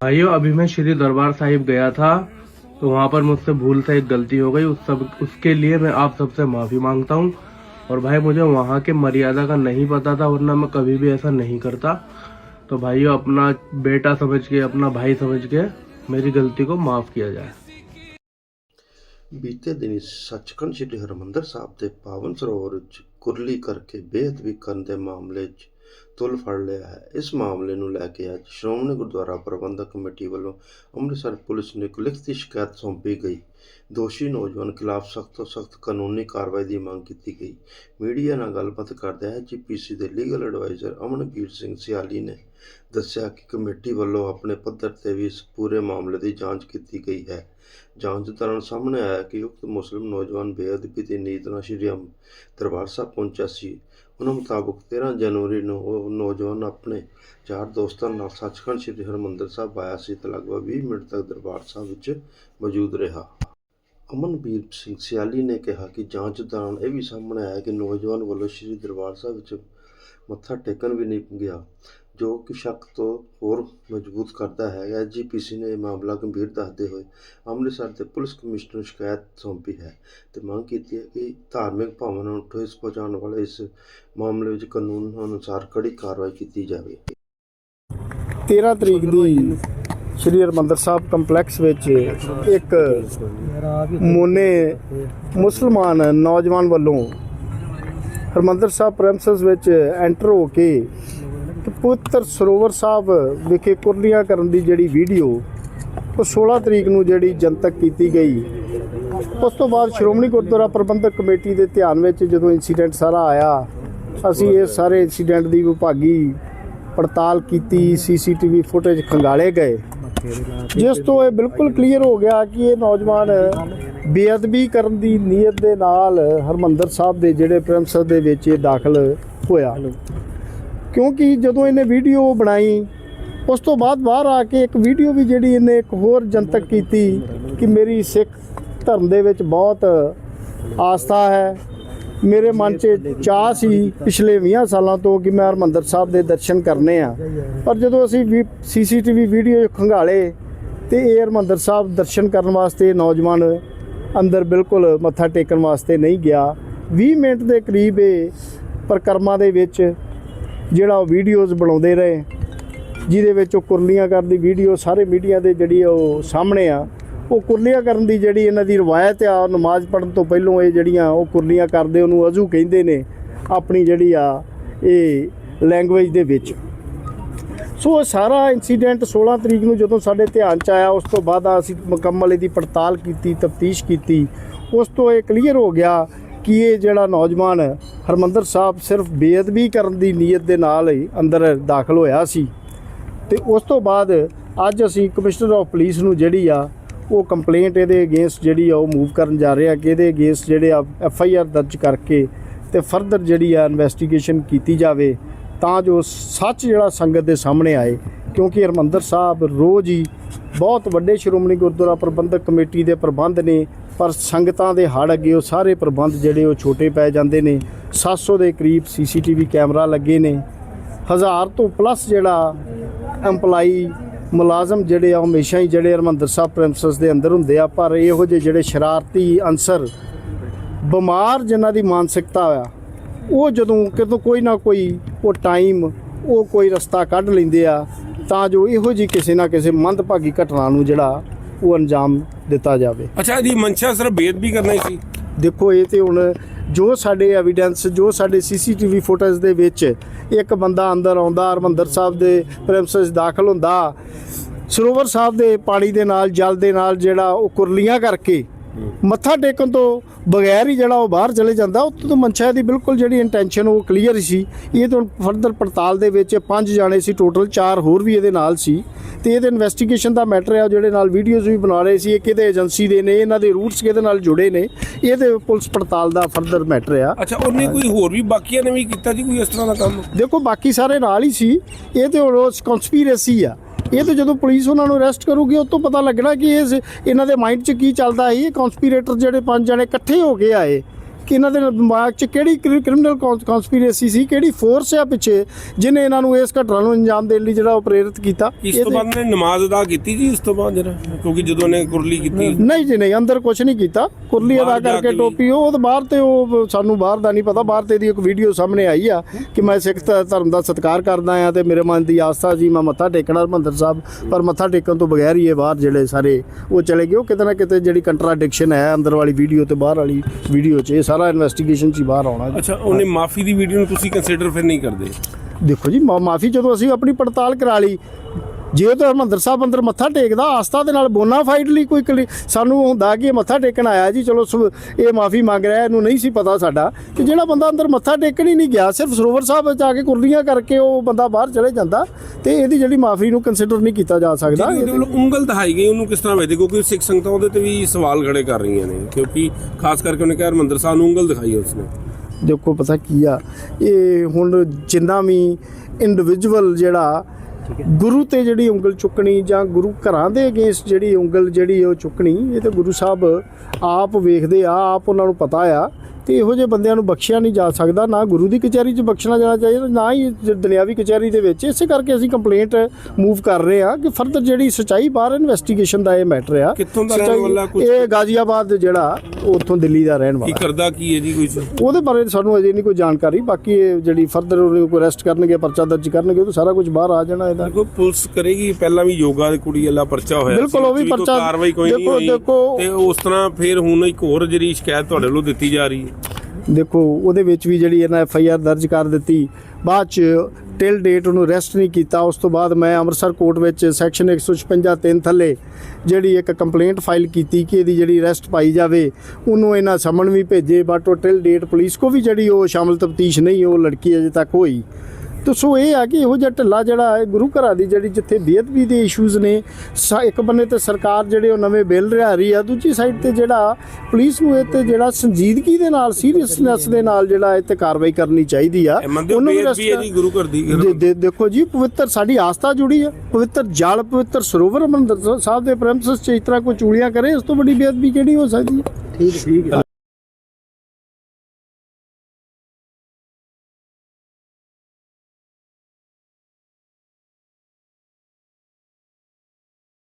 भाइयों अभी मैं श्री दरबार साहिब गया था तो वहाँ पर मुझसे भूल से एक गलती हो गई उस सब उसके लिए मैं आप सबसे माफी मांगता हूँ और भाई मुझे वहाँ के मर्यादा का नहीं पता था वरना मैं कभी भी ऐसा नहीं करता तो भाइयों अपना बेटा समझ के अपना भाई समझ के मेरी गलती को माफ किया जाए ਬੀਤੇ ਦਿਨੀ ਸੱਚਖੰਡ ਸ੍ਰੀ ਹਰਿਮੰਦਰ ਸਾਹਿਬ ਦੇ ਪਾਵਨ ਸਰੋਵਰ ਵਿੱਚ ਕੁਰਲੀ ਕਰਕੇ ਬੇਅਦਬੀ ਕਰਨ ਦੇ ਮਾਮਲੇ 'ਚ ਤੁਲ ਫੜ ਲਿਆ ਹੈ। ਇਸ ਮਾਮਲੇ ਨੂੰ ਲੈ ਕੇ ਅੱਜ ਸ਼੍ਰੋਮਣੀ ਗੁਰਦੁਆਰਾ ਪ੍ਰਬੰਧਕ ਕਮੇਟੀ ਵੱਲੋਂ ਅੰਮ੍ਰਿਤਸਰ ਪੁਲਿਸ ਨੂੰ ਇੱਕ ਲਿਖਤੀ ਸ਼ਿਕਾਇਤ ਸੌਂਪੀ ਗਈ। ਦੋਸ਼ੀ ਨੌਜਵਾਨ ਖਿਲਾਫ ਸਖਤ ਤੋਂ ਸਖਤ ਕਾਨੂੰਨੀ ਕਾਰਵਾਈ ਦੀ ਮੰਗ ਕੀਤੀ ਗਈ। ਮੀਡੀਆ ਨਾਲ ਗੱਲਬਾਤ ਕਰਦਿਆਂ ਐਚਪੀਸੀ ਦੇ ਲੀਗਲ ਐਡਵਾਈਜ਼ਰ ਅਮਨਵੀਰ ਸਿੰਘ ਸਿਆਲੀ ਨੇ ਦੱਸਿਆ ਕਿ ਕਮੇਟੀ ਵੱਲੋਂ ਆਪਣੇ ਪੱਧਰ ਤੇ ਵੀ ਇਸ ਪੂਰੇ ਮਾਮਲੇ ਦੀ ਜਾਂਚ ਕੀਤੀ ਗਈ ਹੈ। ਜਾਂਚ ਦੌਰਾਨ ਸਾਹਮਣੇ ਆਇਆ ਕਿ ਉਕਤ ਮੁਸਲਿਮ ਨੌਜਵਾਨ ਬੇਅਦਬੀ ਦੀ ਨੀਤ ਨਾਲ ਸ਼੍ਰੀ ਅੰਮ ਦਰਬਾਰ ਸਾਹਿਬ ਪਹੁੰਚਿਆ ਸੀ। ਉਹਨਾਂ ਮੁਤਾਬਕ 13 ਜਨਵਰੀ ਨੂੰ ਉਹ ਨੌਜਵਾਨ ਆਪਣੇ ਚਾਰ ਦੋਸਤਾਂ ਨਾਲ ਸੱਚਖੰਡ ਸ੍ਰੀ ਹਰਿਮੰਦਰ ਸਾਹਿਬ ਆਇਆ ਸੀ ਤੇ ਲਗਭਗ 20 ਮਿੰਟ ਤੱਕ ਦਰਬਾਰ ਸਾਹਿਬ ਵਿੱਚ ਮੌਜੂਦ ਰਿਹਾ। ਅਮਨਵੀਰ ਸਿੰਘ ਸਿਆਲੀ ਨੇ ਕਿਹਾ ਕਿ ਜਾਂਚ ਦੌਰਾਨ ਇਹ ਵੀ ਸਾਹਮਣੇ ਆਇਆ ਕਿ ਨੌਜਵਾਨ ਵੱਲੋਂ ਸ੍ਰੀ ਦਰਬਾਰ ਸਾਹਿਬ ਵਿੱਚ ਮੱਥਾ ਟੇਕਣ ਵੀ ਨਹੀਂ ਗਿਆ। ਜੋ ਕਿ ਸ਼ੱਕ ਤੋਂ ਹੋਰ ਮਜ਼ਬੂਤ ਕਰਦਾ ਹੈ। ਐਸਜੀਪੀਸੀ ਨੇ ਇਹ ਮਾਮਲਾ ਗੰਭੀਰ ਦੱਸਦੇ ਹੋਏ ਅੰਮ੍ਰਿਤਸਰ ਦੇ ਪੁਲਿਸ ਕਮਿਸ਼ਨਰ ਨੂੰ ਸ਼ਿਕਾਇਤ ਸੌਂਪੀ ਹੈ ਤੇ ਮੰਗ ਕੀਤੀ ਹੈ ਕਿ ਧਾਰਮਿਕ ਭਾਵਨਾ ਨੂੰ ਠੇਸ ਪਹੁੰਚਾਉਣ ਵਾਲੇ ਇਸ ਮਾਮਲੇ ਵਿੱਚ ਕਾਨੂੰਨ ਅਨੁਸਾਰ ਕੜੀ ਕਾਰਵਾਈ ਕੀਤੀ ਜਾਵੇ। 13 ਤਰੀਕ ਦੀ ਸ਼੍ਰੀ ਹਰਿਮੰਦਰ ਸਾਹਿਬ ਕੰਪਲੈਕਸ ਵਿੱਚ ਇੱਕ ਮੋਨੇ ਮੁਸਲਮਾਨ ਨੌਜਵਾਨ ਵੱਲੋਂ ਹਰਿਮੰਦਰ ਸਾਹਿਬ ਪ੍ਰੈਮਿਸਸ ਵਿੱਚ ਐਂਟਰ ਹੋ ਕੇ ਪਵਿੱਤਰ ਸਰੋਵਰ ਸਾਹਿਬ ਵਿਖੇ ਕੁਰਲੀਆਂ ਕਰਨ ਦੀ ਜਿਹੜੀ ਵੀਡੀਓ, ਉਹ 16 ਤਰੀਕ ਨੂੰ ਜਿਹੜੀ ਜਨਤਕ ਕੀਤੀ ਗਈ। ਉਸ ਤੋਂ ਬਾਅਦ ਸ਼੍ਰੋਮਣੀ ਗੁਰਦੁਆਰਾ ਪ੍ਰਬੰਧਕ ਕਮੇਟੀ ਦੇ ਧਿਆਨ ਵਿੱਚ ਜਦੋਂ ਇਨਸੀਡੈਂਟ ਸਾਰਾ ਆਇਆ, ਅਸੀਂ ਇਹ ਸਾਰੇ ਇਨਸੀਡੈਂਟ ਦੀ ਵਿਭਾਗੀ ਪੜਤਾਲ ਕੀਤੀ ਸੀਸੀਟੀਵੀ ਫੁਟੇਜ ਖੰਗਾਲੇ ਗਏ। ਜਿਸ ਤੋਂ ਇਹ ਬਿਲਕੁਲ ਕਲੀਅਰ ਹੋ ਗਿਆ ਕਿ ਇਹ ਨੌਜਵਾਨ ਬੇਅਦਬੀ ਕਰਨ ਦੀ ਨੀਅਤ ਦੇ ਨਾਲ ਹਰਮੰਦਰ ਸਾਹਿਬ ਦੇ ਜਿਹੜੇ ਪ੍ਰੈਮਿਸਸ ਦੇ ਵਿੱਚ ਇਹ ਦਾਖਲ ਹੋਇਆ। ਕਿਉਂਕਿ ਜਦੋਂ ਇਹਨੇ ਵੀਡੀਓ ਬਣਾਈ, ਉਸ ਤੋਂ ਬਾਅਦ ਬਾਹਰ ਆ ਕੇ ਇੱਕ ਵੀਡੀਓ ਵੀ ਜਿਹੜੀ ਇਹਨੇ ਇੱਕ ਹੋਰ ਜਨਤਕ ਕੀਤੀ ਕਿ ਮੇਰੀ ਸਿੱਖ ਧਰਮ ਦੇ ਵਿੱਚ ਬਹੁਤ ਆਸਥਾ ਹੈ। ਮੇਰੇ ਮਨ 'ਚ ਚਾਹ ਸੀ ਪਿਛਲੇ 20 ਸਾਲਾਂ ਤੋਂ ਕਿ ਮੈਂ ਹਰਮੰਦਰ ਸਾਹਿਬ ਦੇ ਦਰਸ਼ਨ ਕਰਨੇ ਆ। ਪਰ ਜਦੋਂ ਅਸੀਂ ਵੀ ਸੀਸੀਟੀਵੀ ਵੀਡੀਓ ਖੰਗਾਲੇ ਤੇ ਇਹ ਹਰਮੰਦਰ ਸਾਹਿਬ ਦਰਸ਼ਨ ਕਰਨ ਵਾਸਤੇ ਨੌਜਵਾਨ ਅੰਦਰ ਬਿਲਕੁਲ ਮੱਥਾ ਟੇਕਣ ਵਾਸਤੇ ਨਹੀਂ ਗਿਆ। 20 ਮਿੰਟ ਦੇ ਕਰੀਬ ਇਹ ਪ੍ਰਕਰਮਾਂ ਦੇ ਵਿੱਚ ਜਿਹੜਾ ਉਹ ਵੀਡੀਓਜ਼ ਬਣਾਉਂਦੇ ਰਹੇ, ਜਿਹਦੇ ਵਿੱਚ ਉਹ ਕੁਰਲੀਆਂ ਕਰਨ ਦੀ ਵੀਡੀਓ ਸਾਰੇ ਮੀਡੀਆ ਦੇ ਜਿਹੜੀ ਉਹ ਸਾਹਮਣੇ ਆ, ਉਹ ਕੁਰਲੀਆਂ ਕਰਨ ਦੀ ਜਿਹੜੀ ਇਹਨਾਂ ਦੀ ਰਵਾਇਤ ਆ ਨਮਾਜ਼ ਪੜ੍ਹਨ ਤੋਂ ਪਹਿਲਾਂ ਇਹ ਜਿਹੜੀਆਂ ਉਹ ਕੁਰਲੀਆਂ ਕਰਦੇ, ਉਹਨੂੰ ਅਜ਼ੂ ਕਹਿੰਦੇ ਨੇ ਆਪਣੀ ਜਿਹੜੀ ਆ ਇਹ ਲੈਂਗੁਏਜ ਦੇ ਵਿੱਚ। ਸੋ ਇਹ ਸਾਰਾ ਇਨਸੀਡੈਂਟ 16 ਤਰੀਕ ਨੂੰ ਜਦੋਂ ਸਾਡੇ ਧਿਆਨ ਚ ਆਇਆ, ਉਸ ਤੋਂ ਬਾਅਦ ਅਸੀਂ ਮੁਕੰਮਲ ਇਹਦੀ ਪੜਤਾਲ ਕੀਤੀ, ਤਫਤੀਸ਼ ਕੀਤੀ, ਉਸ ਤੋਂ ਇਹ ਕਲੀਅਰ ਹੋ ਗਿਆ ਕਿ ਇਹ ਜਿਹੜਾ ਨੌਜਵਾਨ ਹਰਮੰਦਰ ਸਾਹਿਬ ਸਿਰਫ ਬੇਅਦਬੀ ਕਰਨ ਦੀ ਨੀਅਤ ਦੇ ਨਾਲ ਹੀ ਅੰਦਰ ਦਾਖਲ ਹੋਇਆ ਸੀ। ਤੇ ਉਸ ਤੋਂ ਬਾਅਦ ਅੱਜ ਅਸੀਂ ਕਮਿਸ਼ਨਰ ਆਫ ਪੁਲਿਸ ਨੂੰ ਜਿਹੜੀ ਆ, ਉਹ ਕੰਪਲੇਂਟ ਇਹਦੇ ਅਗੇਂਸਟ ਜਿਹੜੀ ਆ, ਉਹ ਮੂਵ ਕਰਨ ਜਾ ਰਹੇ ਆ ਕਿ ਇਹਦੇ ਅਗੇਂਸਟ ਜਿਹੜੇ ਆ, ਐਫ ਆਈ ਆਰ ਦਰਜ ਕਰਕੇ ਤੇ ਫਰਦਰ ਜਿਹੜੀ ਆ ਇਨਵੈਸਟੀਗੇਸ਼ਨ ਕੀਤੀ ਜਾਵੇ ਤਾਂ ਜੋ ਸੱਚ ਜਿਹੜਾ ਸੰਗਤ ਦੇ ਸਾਹਮਣੇ ਆਏ। ਕਿਉਂਕਿ ਹਰਮੰਦਰ ਸਾਹਿਬ ਰੋਜ਼ ਹੀ ਬਹੁਤ ਵੱਡੇ ਸ਼੍ਰੋਮਣੀ ਗੁਰਦੁਆਰਾ ਪ੍ਰਬੰਧਕ ਕਮੇਟੀ ਦੇ ਪ੍ਰਬੰਧ ਨੇ, ਪਰ ਸੰਗਤਾਂ ਦੇ ਹੜ ਅੱਗੇ ਉਹ ਸਾਰੇ ਪ੍ਰਬੰਧ ਜਿਹੜੇ ਉਹ ਛੋਟੇ ਪੈ ਜਾਂਦੇ ਨੇ। 700 ਦੇ ਕਰੀਬ ਸੀਸੀਟੀਵੀ ਕੈਮਰਾ ਲੱਗੇ ਨੇ। ਹਜ਼ਾਰ ਤੋਂ ਪਲੱਸ ਜਿਹੜਾ EMPLOYE ਮੁਲਾਜ਼ਮ ਜਿਹੜੇ ਆ ਹਮੇਸ਼ਾ ਹੀ ਜਿਹੜੇ ਹਰਮੰਦਰ ਸਾਹਿਬ ਪ੍ਰੈਮਿਸਸ ਦੇ ਅੰਦਰ ਹੁੰਦੇ ਆ ਪਰ ਇਹੋ ਜਿਹੇ ਜਿਹੜੇ ਸ਼ਰਾਰਤੀ ਅਨਸਰ ਬਿਮਾਰ ਜਿਨ੍ਹਾਂ ਦੀ ਮਾਨਸਿਕਤਾ ਆ ਉਹ ਜਦੋਂ ਕਿਤੋਂ ਕੋਈ ਨਾ ਕੋਈ ਉਹ ਟਾਈਮ ਉਹ ਕੋਈ ਰਸਤਾ ਕੱਢ ਲੈਂਦੇ ਆ ਤਾਂ ਜੋ ਇਹੋ ਜਿਹੀ ਕਿਸੇ ਨਾ ਕਿਸੇ ਮੰਦਭਾਗੀ ਘਟਨਾ ਨੂੰ ਜਿਹੜਾ ਉਹ ਅੰਜਾਮ ਦਿੱਤਾ ਜਾਵੇ। ਅੱਛਾ ਇਹਦੀ ਮਨਸ਼ਾ ਸਿਰਫ ਬੇਅਦਬੀ ਕਰਨਾ ਹੀ ਸੀ? ਦੇਖੋ ਇਹ ਤੇ ਹੁਣ ਜੋ ਸਾਡੇ ਐਵੀਡੈਂਸ ਜੋ ਸਾਡੇ ਸੀਸੀਟੀਵੀ ਫੁਟੇਜ ਦੇ ਵਿੱਚ ਇੱਕ ਬੰਦਾ ਅੰਦਰ ਆਉਂਦਾ, ਹਰਮੰਦਰ ਸਾਹਿਬ ਦੇ ਪ੍ਰੈਮਿਸਸ ਦਾਖਲ ਹੁੰਦਾ, ਸਰੋਵਰ ਸਾਹਿਬ ਦੇ ਪਾਣੀ ਦੇ ਨਾਲ, ਜਲ ਦੇ ਨਾਲ ਜਿਹੜਾ ਉਹ ਕੁਰਲੀਆਂ ਕਰਕੇ ਮੱਥਾ ਟੇਕਣ ਤੋਂ ਬਗੈਰ ਹੀ ਜਿਹੜਾ ਉਹ ਬਾਹਰ ਚਲੇ ਜਾਂਦਾ ਉਹ ਤੋਂ ਮਨਸ਼ਾ ਦੀ ਬਿਲਕੁਲ ਜਿਹੜੀ ਇੰਟੈਂਸ਼ਨ ਉਹ ਕਲੀਅਰ ਸੀ। ਇਹ ਤੋਂ ਫਰਦਰ ਪੜਤਾਲ ਦੇ ਵਿੱਚ ਪੰਜ ਜਾਣੇ ਸੀ ਟੋਟਲ ਚਾਰ ਹੋਰ ਵੀ ਇਹਦੇ ਨਾਲ ਸੀ। ਤੇ ਇਹਦੇ ਇਨਵੈਸਟੀਗੇਸ਼ਨ ਦਾ ਮੈਟਰ ਹੈ ਉਹ ਜਿਹੜੇ ਨਾਲ ਵੀਡੀਓਜ਼ ਵੀ ਬਣਾ ਰਹੇ ਸੀ ਇਹ ਕਿਹਦੇ ਏਜੰਸੀ ਦੇ ਨੇ ਇਹਨਾਂ ਦੇ ਰੂਟਸ ਕਿਹਦੇ ਨਾਲ ਜੁੜੇ ਨੇ ਇਹਦੇ ਪੁਲਿਸ ਪੜਤਾਲ ਦਾ ਫਰਦਰ ਮੈਟਰ ਆ। ਅੱਛਾ ਉਹਨੇ ਕੋਈ ਹੋਰ ਵੀ ਬਾਕੀਆਂ ਨੇ ਵੀ ਕੀਤਾ ਜੀ ਕੋਈ ਇਸ ਤਰ੍ਹਾਂ ਦਾ ਕੰਮ? ਦੇਖੋ ਬਾਕੀ ਸਾਰੇ ਨਾਲ ਹੀ ਸੀ। ਇਹ ਤੇ ਉਸ ਕਨਸਪੀਰੇਸੀ ਆ। ਇਹ ਤਾਂ ਜਦੋਂ ਪੁਲਿਸ ਉਹਨਾਂ ਨੂੰ ਅਰੈਸਟ ਕਰੂਗੀ ਉਸ ਤੋਂ ਪਤਾ ਲੱਗਣਾ ਕਿ ਇਹ ਇਹਨਾਂ ਦੇ ਮਾਈਂਡ 'ਚ ਕੀ ਚੱਲਦਾ ਹੈ ਇਹ ਕਨਸਪੀਰੇਟਰ ਜਿਹੜੇ ਪੰਜ ਜਣੇ ਇਕੱਠੇ ਹੋ ਕੇ ਆਏ। ਕਿ ਇਹਨਾਂ ਦੇ ਦਿਮਾਗ 'ਚ ਕਿਹੜੀ ਕ੍ਰਿਮੀਨਲ ਕਨਸਪੀਰੇਸੀ ਸੀ ਕਿਹੜੀ ਫੋਰਸ ਆ ਪਿੱਛੇ ਜਿਹਨੇ ਇਹਨਾਂ ਨੂੰ ਇਸ ਘਟਨਾ ਨੂੰ ਅੰਜਾਮ ਦੇਣ ਲਈ ਜਿਹੜਾ ਪ੍ਰੇਰਿਤ ਕੀਤਾ। ਇਸ ਤੋਂ ਬਾਅਦ ਨੇ ਨਮਾਜ਼ ਅਦਾ ਕੀਤੀ ਜੀ ਇਸ ਤੋਂ ਬਾਅਦ ਜਿਹੜਾ ਕਿਉਂਕਿ ਜਦੋਂ ਨੇ ਕੁਰਲੀ ਕੀਤੀ। ਨਹੀਂ ਜੀ ਨਹੀਂ ਅੰਦਰ ਕੁਝ ਨਹੀਂ ਕੀਤਾ। ਕੁਰਲੀ ਅਦਾ ਕਰਕੇ ਟੋਪੀ ਉਹ ਤਾਂ ਬਾਹਰ ਤੇ ਉਹ ਸਾਨੂੰ ਬਾਹਰ ਦਾ ਨਹੀਂ ਪਤਾ। ਬਾਹਰ ਤੇ ਦੀ ਇੱਕ ਵੀਡੀਓ ਸਾਹਮਣੇ ਆਈ ਆ ਕਿ ਮੈਂ ਸਿੱਖ ਧਰਮ ਦਾ ਸਤਿਕਾਰ ਕਰਦਾ ਆ ਤੇ ਮੇਰੇ ਮਨ ਦੀ ਆਸਥਾ ਜੀ ਮੈਂ ਮੱਥਾ ਟੇਕਣਾ ਹਰਮੰਦਰ ਸਾਹਿਬ ਪਰ ਮੱਥਾ ਟੇਕਣ ਤੋਂ ਬਗੈਰ ਹੀ ਇਹ ਬਾਹਰ ਜਿਹੜੇ ਸਾਰੇ ਉਹ ਚਲੇ ਗਏ। ਉਹ ਕਿਤੇ ਨਾ ਕਿਤੇ ਜਿਹੜੀ ਕੰਟਰਾਡਿਕਸ਼ਨ ਹੈ ਅੰਦਰ ਵਾਲੀ ਵੀਡੀਓ ਤੇ ਬਾਹਰ ਵਾਲੀ ਵੀਡੀਓ 'ਚ ਇਹ ਸਾਰਾ ਇਨਵੈਸਟੀਗੇਸ਼ਨ 'ਚ ਹੀ ਬਾਹਰ ਆਉਣਾ। ਅੱਛਾ ਉਹਨੇ ਮਾਫੀ ਦੀ ਵੀਡੀਓ ਨੂੰ ਤੁਸੀਂ ਕੰਸੀਡਰ ਫਿਰ ਨਹੀਂ ਕਰਦੇ ਦੇਖੋ ਜੀ ਮਾਫੀ ਜਦੋਂ ਅਸੀਂ ਆਪਣੀ ਪੜਤਾਲ ਕਰਾ ਲਈ ਜੇ ਤਾਂ ਹਰਮੰਦਰ ਸਾਹਿਬ ਅੰਦਰ ਮੱਥਾ ਟੇਕਦਾ ਆਸਥਾ ਦੇ ਨਾਲ ਬੋਨਾਫਾਈਡਲੀ ਕੋਈ ਕਲੀ- ਸਾਨੂੰ ਹੁੰਦਾ ਕਿ ਇਹ ਮੱਥਾ ਟੇਕਣ ਆਇਆ ਜੀ ਚਲੋ ਇਹ ਮਾਫੀ ਮੰਗ ਰਿਹਾ ਇਹਨੂੰ ਨਹੀਂ ਸੀ ਪਤਾ ਸਾਡਾ। ਕਿ ਜਿਹੜਾ ਬੰਦਾ ਅੰਦਰ ਮੱਥਾ ਟੇਕਣ ਹੀ ਨਹੀਂ ਗਿਆ ਸਿਰਫ ਸਰੋਵਰ ਸਾਹਿਬ ਵਿੱਚ ਆ ਕੇ ਕੁਰਲੀਆਂ ਕਰਕੇ ਉਹ ਬੰਦਾ ਬਾਹਰ ਚਲੇ ਜਾਂਦਾ ਤੇ ਇਹਦੀ ਜਿਹੜੀ ਮਾਫੀ ਨੂੰ ਕੰਸੀਡਰ ਨਹੀਂ ਕੀਤਾ ਜਾ ਸਕਦਾ। ਉਂਗਲ ਦਿਖਾਈ ਗਈ ਉਹਨੂੰ ਕਿਸ ਤਰ੍ਹਾਂ ਵੇਖਦੇ ਕਿਉਂਕਿ ਸਿੱਖ ਸੰਗਤਾਂ ਉਹਦੇ ਤੇ ਵੀ ਸਵਾਲ ਖੜੇ ਕਰ ਰਹੀਆਂ ਨੇ ਕਿਉਂਕਿ ਖਾਸ ਕਰਕੇ ਉਹਨੇ ਕਿਹਾ ਹਰਮੰਦਰ ਸਾਹਿਬ ਨੂੰ ਉਂਗਲ ਦਿਖਾਈ ਉਸਨੇ। ਦੇਖੋ ਪਤਾ ਕੀ ਆ ਇਹ ਹੁਣ ਜਿੰਨਾ ਵੀ ਇੰਡੀਵਿਜੂਅਲ ਜਿਹੜਾ ਗੁਰੂ ਤੇ ਜਿਹੜੀ ਉਂਗਲ ਚੁੱਕਣੀ ਜਾਂ ਗੁਰੂ ਘਰਾਂ ਦੇ ਅਗੇਂਸਟ ਜਿਹੜੀ ਉਂਗਲ ਜਿਹੜੀ ਉਹ ਚੁੱਕਣੀ ਇਹ ਤੇ ਗੁਰੂ ਸਾਹਿਬ ਆਪ ਵੇਖਦੇ ਆ ਆਪ ਉਹਨਾਂ ਨੂੰ ਪਤਾ ਆ ਤੇ ਇਹੋ ਜਿਹੇ ਬੰਦਿਆਂ ਨੂੰ ਬਖਸ਼ਿਆ ਨਹੀਂ ਜਾ ਸਕਦਾ ਨਾ ਗੁਰੂ ਦੀ ਕਚਹਿਰੀ 'ਚ ਬਖਸ਼ਣਾ ਜਾਣਾ ਚਾਹੀਦਾ ਨਾ ਹੀ ਦੁਨਿਆਵੀ ਕਚਹਿਰੀ ਦੇ ਵਿੱਚ। ਇਸੇ ਕਰਕੇ ਅਸੀਂ ਕੰਪਲੇਂਟ ਮੂਵ ਕਰ ਰਹੇ ਆ ਕਿ ਫਰਦਰ ਜਿਹੜੀ ਸਚਾਈ ਬਾਹਰ ਇਨਵੈਸਟੀਗੇਸ਼ਨ ਦਾ ਇਹ ਮੈਟਰ ਆ। ਇਹ ਗਾਜ਼ੀਆਬਾਦ ਜਿਹੜਾ ਉੱਥੋਂ ਦਿੱਲੀ ਦਾ ਰਹਿਣ ਕੀ ਵਾਲਾ ਕਰਦਾ ਕੀ ਹੈ ਜੀ ਕੁਝ ਉਹਦੇ ਬਾਰੇ ਸਾਨੂੰ ਅਜੇ ਨਹੀਂ ਕੋਈ ਜਾਣਕਾਰੀ ਬਾਕੀ ਇਹ ਜਿਹੜੀ ਫਰਦਰ ਉਹਨੂੰ ਕੋਈ ਅਰੈਸਟ ਕਰਨਗੇ ਪਰਚਾ ਦਰਜ ਕਰਨਗੇ ਉਹ ਤਾਂ ਸਾਰਾ ਕੁਝ ਬਾਹਰ ਆ ਜਾਣਾ ਇਹਦਾ। ਦੇਖੋ ਪੁਲਿਸ ਕਰੇਗੀ ਪਹਿਲਾਂ ਵੀ ਯੋਗਾ ਦੀ ਕੁੜੀ ਵਾਲਾ ਪਰਚਾ ਹੋਇਆ ਬਿਲਕੁਲ, ਉਹ ਵੀ ਕੋਈ ਪਰਚਾ- ਕਾਰਵਾਈ ਕੋਈ ਨਹੀਂ ਦੇਖੋ- ਹੋਈ। ਦੇਖੋ- ਤੇ ਉਸ ਤਰ੍ਹਾਂ ਫਿਰ ਹੁਣ ਇੱਕ ਹੋਰ ਜਿਹੜੀ ਸ਼ਿਕਾਇਤ ਤੁਹਾਡੇ ਵੱਲੋਂ ਦਿੱਤੀ ਜਾ ਰਹੀ ਹੈ। ਦੇਖੋ ਉਹਦੇ ਵਿੱਚ ਵੀ ਜਿਹੜੀ ਇਹਨਾਂ ਐਫ ਆਈ ਆਰ ਦਰਜ ਕਰ ਦਿੱਤੀ ਬਾਅਦ ਚ ਟਿਲ ਡੇਟ ਉਹਨੂੰ ਰੈਸਟ ਨਹੀਂ ਕੀਤਾ। ਉਸ ਤੋਂ ਬਾਅਦ ਮੈਂ ਅੰਮ੍ਰਿਤਸਰ ਕੋਰਟ ਵਿੱਚ ਸੈਕਸ਼ਨ 156 3 ਥੱਲੇ ਜਿਹੜੀ ਇੱਕ ਕੰਪਲੇਂਟ ਫਾਈਲ ਕੀਤੀ ਕਿ ਇਹਦੀ ਜਿਹੜੀ ਰੈਸਟ ਪਾਈ ਜਾਵੇ, ਉਹਨੂੰ ਇਹਨਾਂ ਸਮਨ ਵੀ ਭੇਜੇ। ਬਟ ਉਹ ਟਿਲ ਡੇਟ ਪੁਲਿਸ ਕੋ ਵੀ ਜਿਹੜੀ ਉਹ ਸ਼ਾਮਲ ਤਫਤੀਸ਼ ਨਹੀਂ, ਉਹ ਲੜਕੀ ਅਜੇ ਤੱਕ ਹੋਈ। ਤੇ ਸੋ ਇਹ ਆ ਕਿ ਇਹੋ ਜਿਹਾ ਢਿੱਲਾ ਜਿਹੜਾ ਹੈ ਗੁਰੂ ਘਰਾਂ ਦੀ ਜਿਹੜੀ ਜਿੱਥੇ ਬੇਅਦਬੀ ਦੇ ਇਸ਼ੂਜ਼ ਨੇ ਇੱਕ ਬੰਨੇ ਤੇ ਸਰਕਾਰ ਜਿਹੜੇ ਉਹ ਨਵੇਂ ਬਿੱਲ ਲਿਆ ਰਹੀ ਆ ਦੂਜੀ ਸਾਈਡ ਤੇ ਜਿਹੜਾ ਪੁਲਿਸ ਨੂੰ ਇਹ ਤੇ ਜਿਹੜਾ ਸੰਜੀਦਗੀ ਦੇ ਨਾਲ ਸੀਰੀਅਸਨੈਸ ਦੇ ਨਾਲ ਜਿਹੜਾ ਇਹ ਤੇ ਕਾਰਵਾਈ ਕਰਨੀ ਚਾਹੀਦੀ ਆ। ਉਹਨੂੰ ਵੀ ਬੇਅਦਬੀ ਹੈ ਗੁਰੂ ਘਰ ਦੀ ਦੇਖੋ ਜੀ ਪਵਿੱਤਰ ਸਾਡੀ ਆਸਥਾ ਜੁੜੀ ਆ ਪਵਿੱਤਰ ਜਲ ਪਵਿੱਤਰ ਸਰੋਵਰ ਮੰਦਰ ਸਾਹਿਬ ਦੇ ਪ੍ਰੈਮਿਸਸ ਚ ਇਸ ਤਰ੍ਹਾਂ ਕੋਈ ਚੂੜੀਆਂ ਕਰੇ ਇਸ ਤੋਂ ਵੱਡੀ ਬੇਅਦਬੀ ਕਿਹੜੀ ਹੋ ਸਕਦੀ ਹੈ।